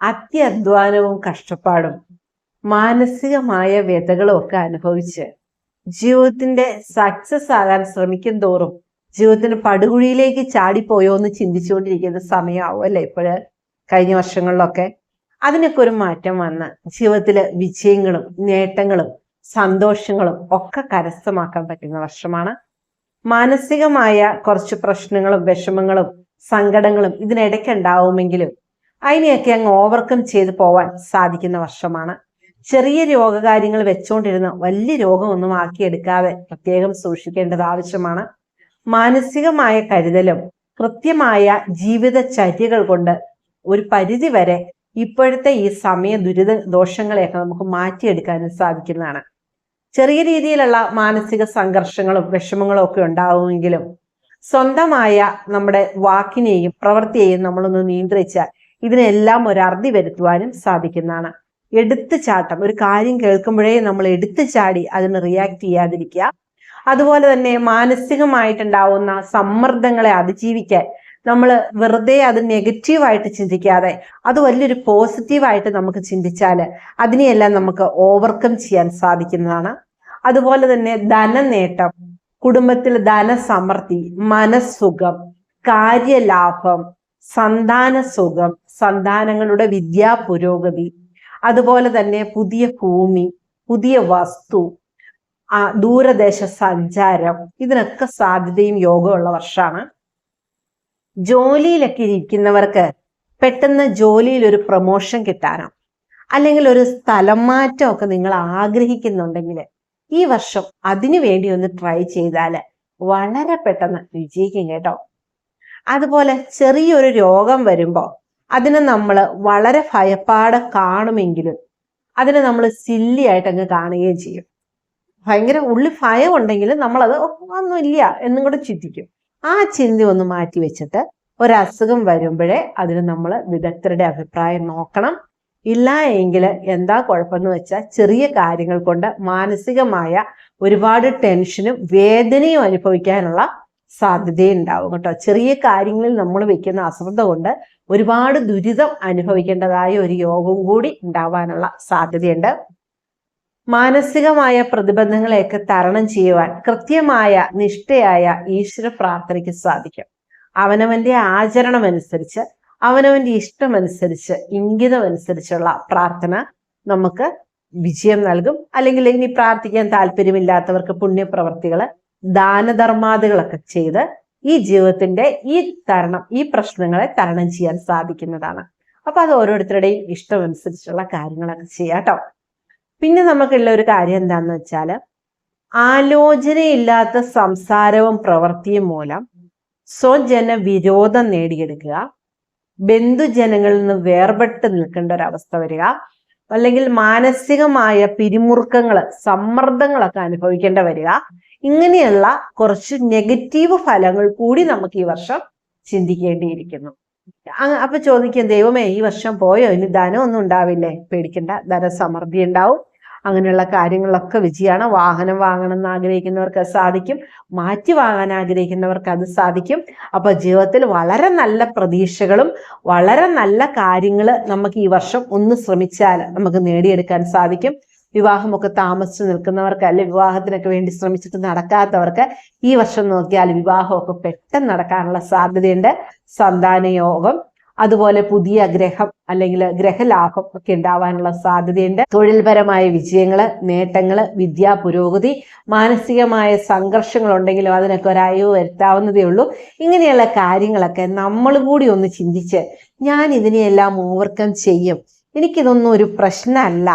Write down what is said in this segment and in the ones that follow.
അത്യധ്വാനവും കഷ്ടപ്പാടും മാനസികമായ വ്യതകളും ഒക്കെ അനുഭവിച്ച് ജീവിതത്തിന്റെ സക്സസ് ആകാൻ ശ്രമിക്കും തോറും ജീവിതത്തിന്റെ പടുകുഴിയിലേക്ക് ചാടിപ്പോയോ എന്ന് ചിന്തിച്ചുകൊണ്ടിരിക്കുന്ന സമയമാവും അല്ലെ ഇപ്പോഴ് കഴിഞ്ഞ വർഷങ്ങളിലൊക്കെ? അതിനൊക്കെ ഒരു മാറ്റം വന്ന് ജീവിതത്തിലെ വിജയങ്ങളും നേട്ടങ്ങളും സന്തോഷങ്ങളും ഒക്കെ കരസ്ഥമാക്കാൻ പറ്റുന്ന വർഷമാണ്. മാനസികമായ കുറച്ച് പ്രശ്നങ്ങളും വിഷമങ്ങളും സങ്കടങ്ങളും ഇതിനിടയ്ക്ക് ഉണ്ടാവുമെങ്കിലും അതിനെയൊക്കെ അങ്ങ് ഓവർകം ചെയ്ത് പോവാൻ സാധിക്കുന്ന വർഷമാണ്. ചെറിയ രോഗകാര്യങ്ങൾ വെച്ചുകൊണ്ടിരുന്ന വലിയ രോഗമൊന്നും ആക്കിയെടുക്കാതെ പ്രത്യേകം സൂക്ഷിക്കേണ്ടത് ആവശ്യമാണ്. മാനസികമായ കരുതലും കൃത്യമായ ജീവിതചര്യകൾ കൊണ്ട് ഒരു പരിധി വരെ ഇപ്പോഴത്തെ ഈ സമയ ദുരിത ദോഷങ്ങളെയൊക്കെ നമുക്ക് മാറ്റിയെടുക്കാനും സാധിക്കുന്നതാണ്. ചെറിയ രീതിയിലുള്ള മാനസിക സംഘർഷങ്ങളും വിഷമങ്ങളും ഒക്കെ ഉണ്ടാവുമെങ്കിലും സ്വന്തമായ നമ്മുടെ വാക്കിനെയും പ്രവൃത്തിയെയും നമ്മളൊന്ന് നിയന്ത്രിച്ചാൽ ഇതിനെല്ലാം ഒരു അറുതി വരുത്തുവാനും സാധിക്കുന്നതാണ്. എടുത്തു ചാട്ടം. ഒരു കാര്യം കേൾക്കുമ്പോഴേ നമ്മൾ എടുത്തു ചാടി അതിന് റിയാക്ട് ചെയ്യാതിരിക്കുക. അതുപോലെ തന്നെ മാനസികമായിട്ടുണ്ടാവുന്ന സമ്മർദ്ദങ്ങളെ അതിജീവിക്കാൻ നമ്മൾ വെറുതെ അത് നെഗറ്റീവായിട്ട് ചിന്തിക്കാതെ അത് വലിയൊരു പോസിറ്റീവായിട്ട് നമുക്ക് ചിന്തിച്ചാൽ അതിനെയെല്ലാം നമുക്ക് ഓവർകം ചെയ്യാൻ സാധിക്കുന്നതാണ്. അതുപോലെ തന്നെ ധനനേട്ടം കുടുംബത്തിൽ ധനസമൃദ്ധി മനസ്സുഖം കാര്യലാഭം സന്താന സുഖം സന്താനങ്ങളുടെ വിദ്യാ പുരോഗതി അതുപോലെ തന്നെ പുതിയ ഭൂമി പുതിയ വസ്തു ദൂരദേശ സഞ്ചാരം ഇതിനൊക്കെ സാധ്യതയും യോഗമുള്ള വർഷമാണ്. ജോലിയിലൊക്കെ ഇരിക്കുന്നവർക്ക് പെട്ടെന്ന് ജോലിയിൽ ഒരു പ്രൊമോഷൻ കിട്ടാനോ അല്ലെങ്കിൽ ഒരു സ്ഥലം മാറ്റമൊക്കെ നിങ്ങൾ ആഗ്രഹിക്കുന്നുണ്ടെങ്കിൽ ഈ വർഷം അതിനു വേണ്ടി ഒന്ന് ട്രൈ ചെയ്താൽ വളരെ പെട്ടെന്ന് വിജയിക്കും കേട്ടോ. അതുപോലെ ചെറിയൊരു രോഗം വരുമ്പോൾ അതിനെ നമ്മൾ വളരെ ഭയപ്പാട് കാണുമെങ്കിലും അതിനെ നമ്മൾ സില്ലിയായിട്ട് അങ്ങ് കാണുകയും ചെയ്യും. ഭയങ്കര ഉള്ളിൽ ഭയം ഉണ്ടെങ്കിൽ നമ്മളത് "ഓ, ഒന്നുമില്ല എന്നും കൂടെ ചിന്തിക്കും. ആ ചിന്തി ഒന്ന് മാറ്റി വെച്ചിട്ട് ഒരസുഖം വരുമ്പോഴേ അതിന് നമ്മൾ വിദഗ്ധരുടെ അഭിപ്രായം നോക്കണം. ഇല്ല എങ്കിൽ എന്താ കുഴപ്പമെന്ന് വെച്ചാൽ ചെറിയ കാര്യങ്ങൾ കൊണ്ട് മാനസികമായ ഒരുപാട് ടെൻഷനും വേദനയും അനുഭവിക്കാനുള്ള സാധ്യതയുണ്ടാവും കേട്ടോ. ചെറിയ കാര്യങ്ങളിൽ നമ്മൾ വെക്കുന്ന അശ്രദ്ധ കൊണ്ട് ഒരുപാട് ദുരിതം അനുഭവിക്കേണ്ടതായ ഒരു യോഗം കൂടി ഉണ്ടാവാനുള്ള സാധ്യതയുണ്ട്. മാനസികമായ പ്രതിബന്ധങ്ങളെയൊക്കെ തരണം ചെയ്യുവാൻ കൃത്യമായ നിഷ്ഠയായ ഈശ്വര പ്രാർത്ഥനയ്ക്ക് സാധിക്കും. അവനവന്റെ ആചരണം അനുസരിച്ച് അവനവന്റെ ഇഷ്ടമനുസരിച്ച് ഇംഗിതമനുസരിച്ചുള്ള പ്രാർത്ഥന നമുക്ക് വിജയം നൽകും. അല്ലെങ്കിൽ ഇനി പ്രാർത്ഥിക്കാൻ താല്പര്യമില്ലാത്തവർക്ക് പുണ്യപ്രവർത്തികൾ ദാനധർമാദികളൊക്കെ ചെയ്ത് ഈ ജീവിതത്തിന്റെ ഈ തരണം ഈ പ്രശ്നങ്ങളെ തരണം ചെയ്യാൻ സാധിക്കുന്നതാണ്. അപ്പൊ അത് ഓരോരുത്തരുടെയും ഇഷ്ടമനുസരിച്ചുള്ള കാര്യങ്ങളൊക്കെ ചെയ്യാട്ടോ പിന്നെ നമുക്കുള്ള ഒരു കാര്യം എന്താണെന്ന് വെച്ചാൽ ആലോചനയില്ലാത്ത സംസാരവും പ്രവൃത്തിയും മൂലം സ്വജന വിരോധം നേടിയെടുക്കുക ബന്ധുജനങ്ങളിൽ നിന്ന് വേർപെട്ട് നിൽക്കേണ്ട ഒരു അവസ്ഥ വരിക അല്ലെങ്കിൽ മാനസികമായ പിരിമുറുക്കങ്ങൾ സമ്മർദ്ദങ്ങളൊക്കെ അനുഭവിക്കേണ്ട വരിക ഇങ്ങനെയുള്ള കുറച്ച് നെഗറ്റീവ് ഫലങ്ങൾ കൂടി നമുക്ക് ഈ വർഷം ചിന്തിക്കേണ്ടിയിരിക്കുന്നു. അപ്പൊ ചോദിക്കും ദൈവമേ ഈ വർഷം പോയോ? ഇനി ധനം ഒന്നും ഉണ്ടാവില്ലേ? പേടിക്കണ്ട ധനസമൃദ്ധി ഉണ്ടാവും. അങ്ങനെയുള്ള കാര്യങ്ങളൊക്കെ വിജയമാണ് വാഹനം വാങ്ങണം എന്ന് ആഗ്രഹിക്കുന്നവർക്ക് സാധിക്കും. മാറ്റി വാങ്ങാൻ ആഗ്രഹിക്കുന്നവർക്ക് അത് സാധിക്കും. അപ്പൊ ജീവിതത്തിൽ വളരെ നല്ല പ്രതീക്ഷകളും വളരെ നല്ല കാര്യങ്ങൾ നമുക്ക് ഈ വർഷം ഒന്ന് ശ്രമിച്ചാൽ നമുക്ക് നേടിയെടുക്കാൻ സാധിക്കും. വിവാഹമൊക്കെ താമസിച്ചു നിൽക്കുന്നവർക്ക് അല്ലെ വിവാഹത്തിനൊക്കെ വേണ്ടി ശ്രമിച്ചിട്ട് നടക്കാത്തവർക്ക് ഈ വർഷം നോക്കിയാൽ വിവാഹമൊക്കെ പെട്ടെന്ന് നടക്കാനുള്ള സാധ്യതയുണ്ട്. സന്താനയോഗം അതുപോലെ പുതിയ ഗ്രഹം അല്ലെങ്കിൽ ഗ്രഹലാഭം ഒക്കെ ഉണ്ടാവാനുള്ള സാധ്യതയുണ്ട്. തൊഴിൽപരമായ വിജയങ്ങൾ നേട്ടങ്ങൾ വിദ്യാ പുരോഗതി മാനസികമായ സംഘർഷങ്ങൾ ഉണ്ടെങ്കിലും അതിനൊക്കെ ഒരു അയവ് വരുത്താവുന്നതേ ഉള്ളൂ. ഇങ്ങനെയുള്ള കാര്യങ്ങളൊക്കെ നമ്മൾ കൂടി ഒന്ന് ചിന്തിച്ച് ഞാൻ ഇതിനെയെല്ലാം ഓവർകം ചെയ്യും. എനിക്കിതൊന്നും ഒരു പ്രശ്നമല്ല.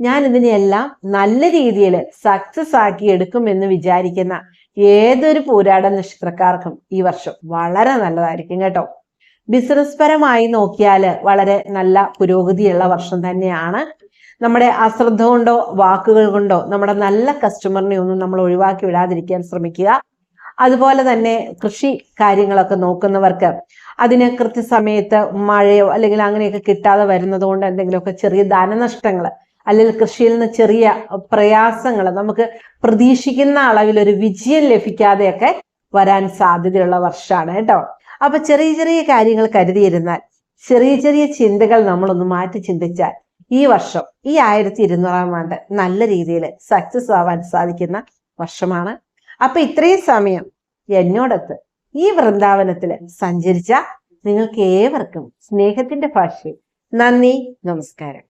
ഞാൻ ഇതിനെയെല്ലാം നല്ല രീതിയിൽ സക്സസ് ആക്കി എടുക്കുമെന്ന് വിചാരിക്കുന്ന ഏതൊരു പോരാട നക്ഷത്രക്കാർക്കും ഈ വർഷം വളരെ നല്ലതായിരിക്കും കേട്ടോ. ബിസിനസ് പരമായി നോക്കിയാൽ വളരെ നല്ല പുരോഗതിയുള്ള വർഷം തന്നെയാണ്. നമ്മുടെ അശ്രദ്ധ കൊണ്ടോ വാക്കുകൾ കൊണ്ടോ നമ്മുടെ നല്ല കസ്റ്റമറിനെ ഒന്നും നമ്മൾ ഒഴിവാക്കി വിടാതിരിക്കാൻ ശ്രമിക്കുക. അതുപോലെ തന്നെ കൃഷി കാര്യങ്ങളൊക്കെ നോക്കുന്നവർക്ക് അതിന് കൃത്യസമയത്ത് മഴയോ അല്ലെങ്കിൽ അങ്ങനെയൊക്കെ കിട്ടാതെ വരുന്നത് കൊണ്ട് എന്തെങ്കിലുമൊക്കെ ചെറിയ ധനനഷ്ടങ്ങൾ അല്ലെങ്കിൽ കൃഷിയിൽ നിന്ന് ചെറിയ പ്രയാസങ്ങൾ നമുക്ക് പ്രതീക്ഷിക്കുന്ന അളവിൽ ഒരു വിജയം ലഭിക്കാതെയൊക്കെ വരാൻ സാധ്യതയുള്ള വർഷമാണ് കേട്ടോ. അപ്പൊ ചെറിയ ചെറിയ കാര്യങ്ങൾ കരുതിയിരുന്നാൽ ചെറിയ ചെറിയ ചിന്തകൾ നമ്മളൊന്ന് മാറ്റി ചിന്തിച്ചാൽ ഈ വർഷം ഈ ആയിരത്തി ഇരുന്നൂറാം ആണ്ട് നല്ല രീതിയിൽ സക്സസ് ആവാൻ സാധിക്കുന്ന വർഷമാണ്. അപ്പൊ ഇത്രയും സമയം എന്നോടൊത്ത് ഈ വൃന്ദാവനത്തിൽ സഞ്ചരിച്ച നിങ്ങൾക്ക് ഏവർക്കും സ്നേഹത്തിന്റെ ഭാഷയിൽ നന്ദി നമസ്കാരം.